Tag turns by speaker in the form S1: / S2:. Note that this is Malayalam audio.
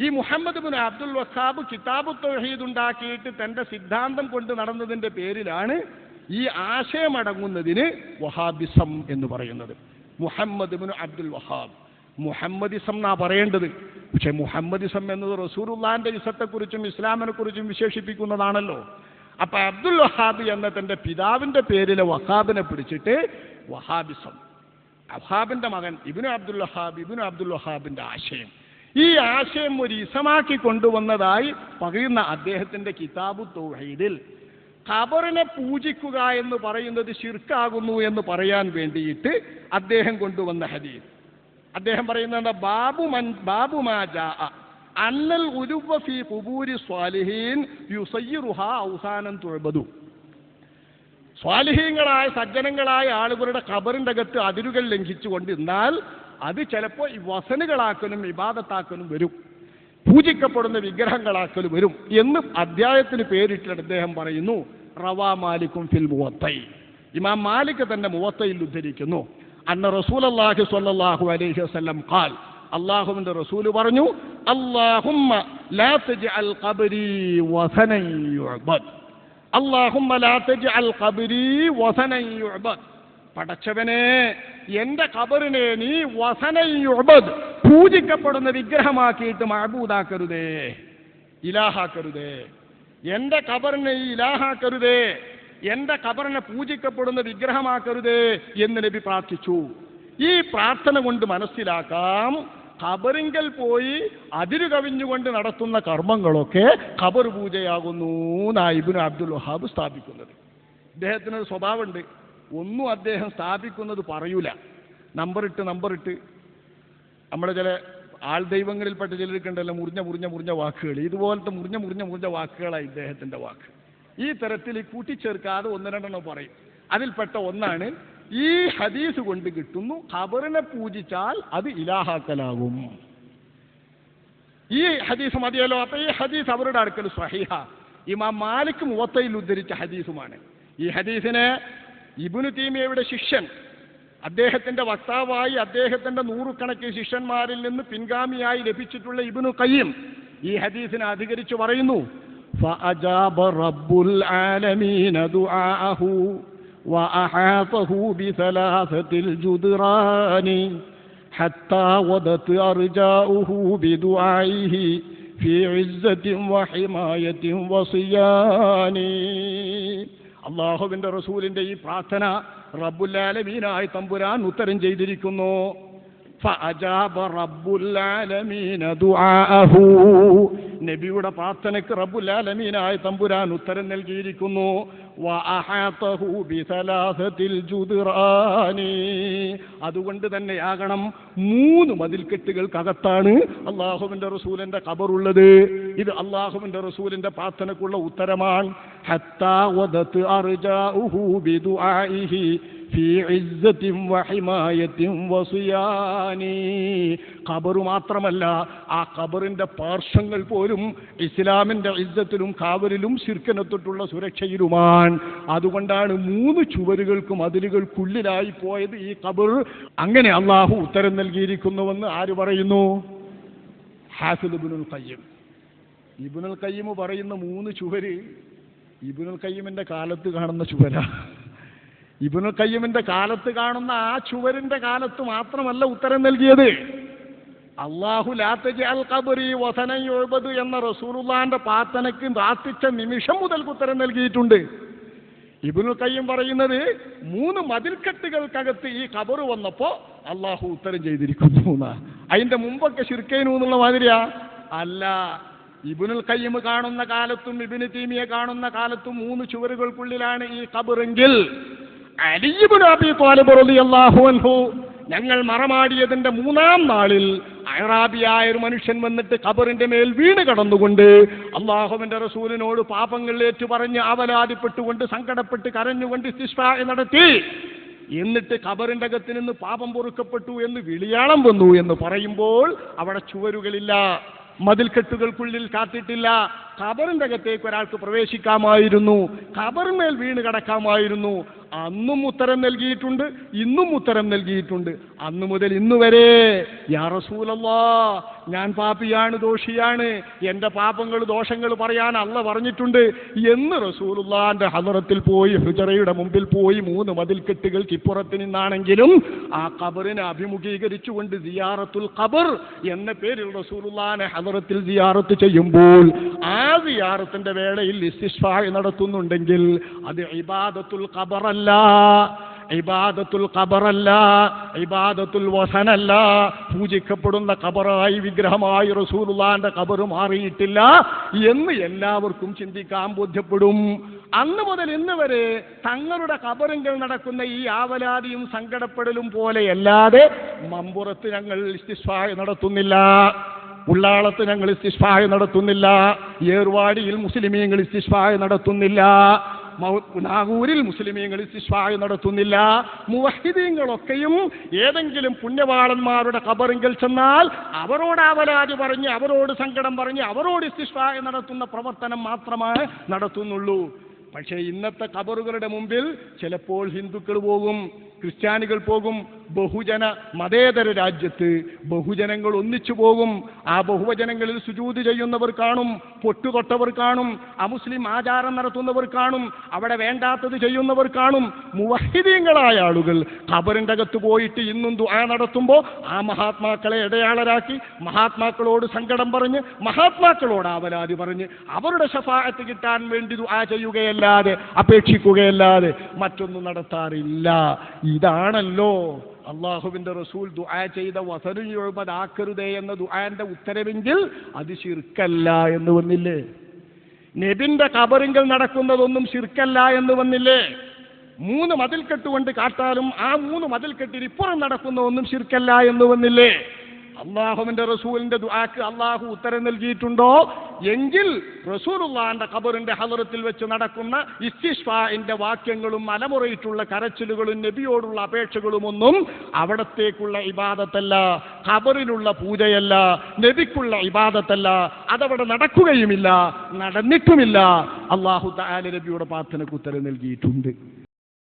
S1: ഈ മുഹമ്മദ് ബിൻ അബ്ദുൽ വസാബ് കിതാബ് തൗഹീദ് ഉണ്ടാക്കിയിട്ട് തന്റെ സിദ്ധാന്തം കൊണ്ട് നടന്നതിന്റെ പേരിലാണ് ഈ ആശയമടങ്ങുന്നതിന് വഹാബിസം എന്ന് പറയുന്നത്. Muhammad bin Abdul Wahhab. മുഹമ്മദിസം എന്നാ പറയേണ്ടത്? പക്ഷെ മുഹമ്മദിസം എന്നത് റസൂറുല്ലാന്റെ ഇസത്തെക്കുറിച്ചും ഇസ്ലാമിനെ കുറിച്ചും വിശേഷിപ്പിക്കുന്നതാണല്ലോ. അപ്പൊ അബ്ദുൽ വഹാബ് എന്ന തന്റെ പിതാവിന്റെ പേരിലെ വഹാബിനെ പിടിച്ചിട്ട് വഹാബിസം. വഹാബിന്റെ മകൻ ഇബിനു അബ്ദുൽ വഹാബ് ഇബിനു അബ്ദുൽ വഹാബിന്റെ ആശയം. ഈ ആശയം ഒരു ഇസമാക്കി കൊണ്ടുവന്നതായി പറയുന്ന അദ്ദേഹത്തിന്റെ കിതാബു തൗഹീദിൽ. ഖബറിനെ പൂജിക്കുക എന്ന് പറയുന്നത് ശിർക്കാകുന്നു എന്ന് പറയാൻ വേണ്ടിയിട്ട് അദ്ദേഹം കൊണ്ടുവന്ന ഹദീസ്. അദ്ദേഹം പറയുന്നത് ബാബു മൻ ബാബു മാ അന്നൽ ഉരുവ ഫീ ഖുബൂരി സ്വാലിഹീൻ യുസയ്യുഹ ഔസാനം തുഴബതു സ്വാലിഹീങ്ങളായ സജ്ജനങ്ങളായ ആളുകളുടെ ഖബറിന്റെ അകത്ത് അതിരുകൾ ലംഘിച്ചുകൊണ്ട് നിന്നാൽ അത് ചിലപ്പോൾ ഈ വസനുകളാക്കലും വിവാദത്താക്കലും വരും. പൂജിക്കപ്പെടുന്ന വിഗ്രഹങ്ങളാക്കലും വരും എന്ന് അദ്ധ്യായത്തിന് പേരിട്ടിട്ട് അദ്ദേഹം പറയുന്നു റവാ മാലിക്കും ഫിൽ മുവത്തൈ. ഇമാം മാലിക് തന്നെ മുവത്തയിൽ ഉദ്ധരിക്കുന്നു. അന്ന റസൂൽ അള്ളാഹി സ്വല്ലല്ലാഹു അലൈഹി വസ്ലം ഖാൽ അള്ളാഹുവിന്റെ റസൂൽ പറഞ്ഞു അല്ലാഹുമ്മ ലാ തജ്അൽ ഖബരി വസനൻ യുഅബദ്. പടച്ചവനെ എന്റെ കബറിനെ നീ വസനൻ യുഅബദ്. പൂജിക്കപ്പെടുന്ന വിഗ്രഹമാക്കിയിട്ട് മഹബൂദാക്കരുതേ ഇലാഹാക്കരുതേ. എന്റെ കബറിനെ ഈ ഇലാഹാക്കരുതേ. എന്റെ കബറിനെ പൂജിക്കപ്പെടുന്ന വിഗ്രഹമാക്കരുതേ എന്ന് നബി പ്രാർത്ഥിച്ചു. ഈ പ്രാർത്ഥന കൊണ്ട് മനസ്സിലാക്കാം. ഖബറിങ്കൽ പോയി അതിരു കവിഞ്ഞുകൊണ്ട് നടത്തുന്ന കർമ്മങ്ങളൊക്കെ ഖബർ പൂജയാകുന്നു നായിബിന് അബ്ദുൽ വഹാബ് സ്ഥാപിക്കുന്നത്. ഇദ്ദേഹത്തിനൊരു സ്വഭാവമുണ്ട്. ഒന്നും അദ്ദേഹം സ്ഥാപിക്കുന്നത് പറയൂല. നമ്പറിട്ട് നമ്പറിട്ട് നമ്മുടെ ചില ആൾ ദൈവങ്ങളിൽപ്പെട്ട ചിലർക്കുണ്ടല്ലോ മുറിഞ്ഞ മുറിഞ്ഞ മുറിഞ്ഞ വാക്കുകൾ. ഇതുപോലത്തെ മുറിഞ്ഞ മുറിഞ്ഞ മുറിഞ്ഞ വാക്കുകളാണ് ഇദ്ദേഹത്തിന്റെ വാക്ക്. ഈ തരത്തിൽ കൂട്ടിച്ചേർക്കാതെ ഒന്ന് രണ്ടെണ്ണം പറയും. അതിൽപ്പെട്ട ഒന്നാണ് ഈ ഹദീസ് കൊണ്ട് കിട്ടുന്നു ഖബറിനെ പൂജിച്ചാൽ അത് ഇലാഹാക്കലാകും. ഈ ഹദീസ് മതിയല്ലോ അപ്പൊ ഈ ഹദീസ് അവരുടെ അടുക്കൽ സഹിഹ. ഇമാം മാലിക് മുവത്തയിൽ ഉദ്ധരിച്ച ഹദീസുമാണ്. ഈ ഹദീസിനെ ഇബുനു തീമിയയുടെ ശിഷ്യൻ അദ്ദേഹത്തിന്റെ വക്താവായി അദ്ദേഹത്തിന്റെ നൂറുകണക്കിന് ശിഷ്യന്മാരിൽ നിന്ന് പിൻഗാമിയായി ലഭിച്ചിട്ടുള്ള ഇബിനു കയ്യം ഈ ഹദീസിനെ അധികരിച്ച് പറയുന്നു فأجاب رب العالمين دعاءه وأحاطه بثلاثة الجدران حتى ودت أرجاؤه بدعائه في عزة وحماية وصيان അള്ളാഹുവിന്റെ റസൂലിന്റെ ഈ പ്രാർത്ഥന റബ്ബുല്ലാലമീനായി തമ്പുരാൻ ഉത്തരം ചെയ്തിരിക്കുന്നു ഫഅജാബ റബ്ബുല്ലാലമീന ദുആഅഹു നബിയുടെ പ്രാർത്ഥനയ്ക്ക് റബുലാലമീനായ തമ്പുരാൻ ഉത്തരം നൽകിയിരിക്കുന്നു. അതുകൊണ്ട് തന്നെയാകണം മൂന്ന് മതിൽക്കെട്ടുകൾക്കകത്താണ് അള്ളാഹുവിന്റെ റസൂലിന്റെ കബറുള്ളത് ഇത് അള്ളാഹുവിന്റെ റസൂലിന്റെ പ്രാർത്ഥനക്കുള്ള ഉത്തരമാണ്. ഹത്താ ഖബറു മാത്രമല്ല ആ ഖബറിന്റെ പാർശ്വങ്ങൾ പോലും ഇസ്ലാമിന്റെ ഇസ്സത്തിലും കാവലിലും ശിർക്കനത്തിട്ടുള്ള സുരക്ഷയിലുമാണ്. അതുകൊണ്ടാണ് മൂന്ന് ചുവരുകൾക്കും അതിലുകൾക്കുള്ളിലായി പോയത് ഈ ഖബർ. അങ്ങനെ അള്ളാഹു ഉത്തരം നൽകിയിരിക്കുന്നുവെന്ന് ആര് പറയുന്നു? ഹാഫിദ് ഇബ്നുൽ ഖയ്യിം. ഇബ്നുൽ പറയുന്ന മൂന്ന് ചുവര് ഇബുനുൽ ഖയ്യിമിന്റെ കാലത്ത് കാണുന്ന ചുവരാ. ഇബ്നുൽ കയ്യമിന്റെ കാലത്ത് കാണുന്ന ആ ചുവരിന്റെ കാലത്ത് മാത്രമല്ല ഉത്തരം നൽകിയത്. അള്ളാഹു ലാത്തജി അൽ വസനൻ എന്ന റസൂലുള്ളാന്റെ പ്രാർത്ഥനയ്ക്ക് പ്രാർത്ഥിച്ച നിമിഷം മുതൽ ഉത്തരം നൽകിയിട്ടുണ്ട്. ഇബിനു കയ്യം പറയുന്നത് മൂന്ന് മതിൽക്കെട്ടുകൾക്കകത്ത് ഈ കബർ വന്നപ്പോ അള്ളാഹു ഉത്തരം ചെയ്തിരിക്കുന്നു. അതിന്റെ മുമ്പൊക്കെ ശിർക്കൈനു എന്നുള്ള മാതിരിയാ. അല്ല ഇബിനുൽ കയ്യം കാണുന്ന കാലത്തും ഇബിന് തീമിയെ കാണുന്ന കാലത്തും മൂന്ന് ചുവരുകൾക്കുള്ളിലാണ് ഈ ഖബറെങ്കിൽ അൻഹു ഞങ്ങൾ മറമാടിയതിന്റെ മൂന്നാം നാളിൽ അയറാബിയായ ഒരു മനുഷ്യൻ വന്നിട്ട് ഖബറിന്റെ മേൽ വീണ് കടന്നുകൊണ്ട് അള്ളാഹുവിന്റെ റസൂലിനോട് പാപങ്ങൾ ഏറ്റു പറഞ്ഞ് അവലാതിപ്പെട്ടുകൊണ്ട് സങ്കടപ്പെട്ട് കരഞ്ഞുകൊണ്ട് ഇസ്തിസ്ഫാ നടത്തി. എന്നിട്ട് ഖബറിന്റെ അകത്ത് നിന്ന് പാപം പൊറുക്കപ്പെട്ടു എന്ന് വിളിയാളം വന്നു എന്ന് പറയുമ്പോൾ അവിടെ ചുവരുകളില്ല മതിൽക്കെട്ടുകൾക്കുള്ളിൽ കാത്തിട്ടില്ല ഖബറിന്റെ അകത്തേക്ക് ഒരാൾക്ക് പ്രവേശിക്കാമായിരുന്നു. ഖബറിന്മേൽ വീണ് കിടക്കാമായിരുന്നു. അന്നും ഉത്തരം നൽകിയിട്ടുണ്ട് ഇന്നും ഉത്തരം നൽകിയിട്ടുണ്ട്. അന്ന് മുതൽ ഇന്ന് വരെ യാ റസൂലല്ലാ ഞാൻ പാപിയാണ് ദോഷിയാണ് എന്റെ പാപങ്ങൾ ദോഷങ്ങൾ പറയാൻ അല്ല പറഞ്ഞിട്ടുണ്ട്. എന്ന് റസൂലുള്ളാന്റെ ഹലറത്തിൽ പോയി ഹുജറയുടെ മുമ്പിൽ പോയി മൂന്ന് മതിൽക്കെട്ടുകൾക്ക് ഇപ്പുറത്ത് നിന്നാണെങ്കിലും ആ ഖബറിനെ അഭിമുഖീകരിച്ചുകൊണ്ട് സിയാറത്തുൽ ഖബർ എന്ന പേരിൽ റസൂലുള്ളാനെ ഹലറത്തിൽ സിയാറത്ത് ചെയ്യുമ്പോൾ ആ സിയാറത്തിന്റെ വേളയിൽ ഇസ്തിഷ്ഫായ് നടത്തുന്നുണ്ടെങ്കിൽ അത് ഇബാദത്തുൽ ഖബറല്ല. ഇബാദത്തുൽ ഖബറല്ല. ഇബാദത്തുൽ വസനല്ല. പൂജിക്കപ്പെടുന്ന ഖബറായി വിഗ്രഹമായി റസൂലുള്ളാന്റെ ഖബർ മാറിയിട്ടില്ല എന്ന് എല്ലാവർക്കും ചിന്തിക്കാൻ ബോധ്യപ്പെടും. അന്ന് മുതൽ ഇന്ന് വരെ തങ്ങളുടെ കബറിങ്കിൽ നടക്കുന്ന ഈ ആവലാതിയും സങ്കടപ്പെടലും പോലെയല്ലാതെ മമ്പുറത്ത് ഞങ്ങൾ നടത്തുന്നില്ല. ഉള്ളാളത്ത് ഞങ്ങൾ ഇസ്തിഷ്ഫായ നടത്തുന്നില്ല. ഏർവാടിയിൽ മുസ്ലിമീങ്ങൾ ഇസ്തിഷ്ഫായ നടത്തുന്നില്ല. നാഗൂരിൽ മുസ്ലിമീങ്ങൾ ഇസ്തിഷ്ഫായ നടത്തുന്നില്ല. മുവഹിദീങ്ങളൊക്കെയും ഏതെങ്കിലും പുണ്യവാളന്മാരുടെ കബറിങ്കിൽ ചെന്നാൽ അവരോട് അവരാതി പറഞ്ഞ് അവരോട് സങ്കടം പറഞ്ഞ് അവരോട് ഇസ്തിഷ്ഫായ നടത്തുന്ന പ്രവർത്തനം മാത്രമാണ് നടത്തുന്നുള്ളൂ. പക്ഷേ ഇന്നത്തെ കബറുകളുടെ മുമ്പിൽ ചിലപ്പോൾ ഹിന്ദുക്കൾ പോകും. ക്രിസ്ത്യാനികൾ പോകും ബഹുജന മതേതര രാജ്യത്ത് ബഹുജനങ്ങൾ ഒന്നിച്ചു പോകും ആ ബഹുവചനങ്ങളിൽ സുജൂതി ചെയ്യുന്നവർ കാണും പൊട്ടുതൊട്ടവർ കാണും അമുസ്ലിം ആചാരം നടത്തുന്നവർ കാണും അവിടെ വേണ്ടാത്തത് ചെയ്യുന്നവർ കാണും. മുവഹിദീങ്ങളായ ആളുകൾ ഖബറിന്റെ അകത്ത് പോയിട്ട് ഇന്നും ദുആ നടത്തുമ്പോൾ ആ മഹാത്മാക്കളെ ഇടയാളരാക്കി മഹാത്മാക്കളോട് സങ്കടം പറഞ്ഞ് മഹാത്മാക്കളോട് ആവലാതി പറഞ്ഞ് അവരുടെ ശഫായത്ത് കിട്ടാൻ വേണ്ടി ദുആ ചെയ്യുകയല്ലാതെ അപേക്ഷിക്കുകയല്ലാതെ മറ്റൊന്നും നടത്താറില്ല. ഇതാണല്ലോ. അള്ളാഹുവിന്റെ റസൂൽ ദുആ ചെയ്ത വസനുഴുപതാക്കരുതേ എന്ന ദുആന്റെ ഉത്തരവെങ്കിൽ അത് ശിർക്കല്ല എന്ന് വന്നില്ലേ? നബിന്റെ കബറിങ്കിൽ നടക്കുന്നതൊന്നും ശിർക്കല്ല എന്ന് വന്നില്ലേ? മൂന്ന് മതിൽ കെട്ടുകൊണ്ട് കാട്ടാലും ആ മൂന്ന് മതിൽക്കെട്ടിന് ഇപ്പുറം നടക്കുന്ന ഒന്നും ശിർക്കല്ല എന്ന് വന്നില്ലേ? അള്ളാഹുവിന്റെ റസൂലിന്റെ ദുആക്ക് അള്ളാഹു ഉത്തരം നൽകിയിട്ടുണ്ടോ? എങ്കിൽ റസൂലുള്ളാന്റെ ഖബറിന്റെ ഹലറത്തിൽ വെച്ച് നടക്കുന്ന ഇസ്തിഷ്ഫാന്റെ വാക്യങ്ങളും അലമുറയിട്ടുള്ള കരച്ചിലുകളും നബിയോടുള്ള അപേക്ഷകളും ഒന്നും അവിടത്തേക്കുള്ള ഇബാദത്തല്ല ഖബറിലുള്ള പൂജയല്ല നബിക്കുള്ള ഇബാദത്തല്ല അതവിടെ നടക്കുകയുമില്ല നടന്നിട്ടുമില്ല. അള്ളാഹു താല നബിയുടെ പ്രാർത്ഥനയ്ക്ക് ഉത്തരം നൽകിയിട്ടുണ്ട്.